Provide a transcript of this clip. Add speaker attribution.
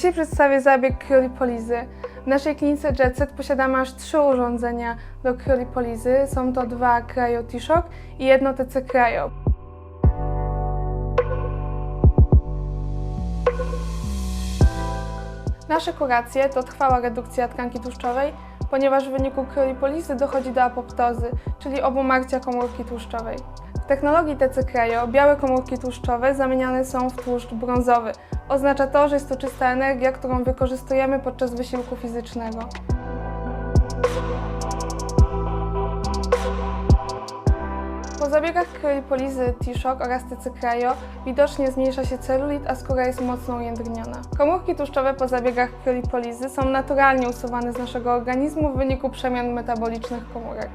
Speaker 1: Dzisiaj przedstawię zabieg kryolipolizy. W naszej klinice JetSet posiadamy aż trzy urządzenia do kryolipolizy. Są to dwa Cryo T-Shock i jedno TC Cryo. Nasze kuracje to trwała redukcja tkanki tłuszczowej, ponieważ w wyniku kryolipolizy dochodzi do apoptozy, czyli obumarcia komórki tłuszczowej. W technologii TC Cryo białe komórki tłuszczowe zamieniane są w tłuszcz brązowy. Oznacza to, że jest to czysta energia, którą wykorzystujemy podczas wysiłku fizycznego. Po zabiegach kryolipolizy T-Shock oraz TC Cryo widocznie zmniejsza się celulit, a skóra jest mocno ujędrniona. Komórki tłuszczowe po zabiegach kryolipolizy są naturalnie usuwane z naszego organizmu w wyniku przemian metabolicznych komórek.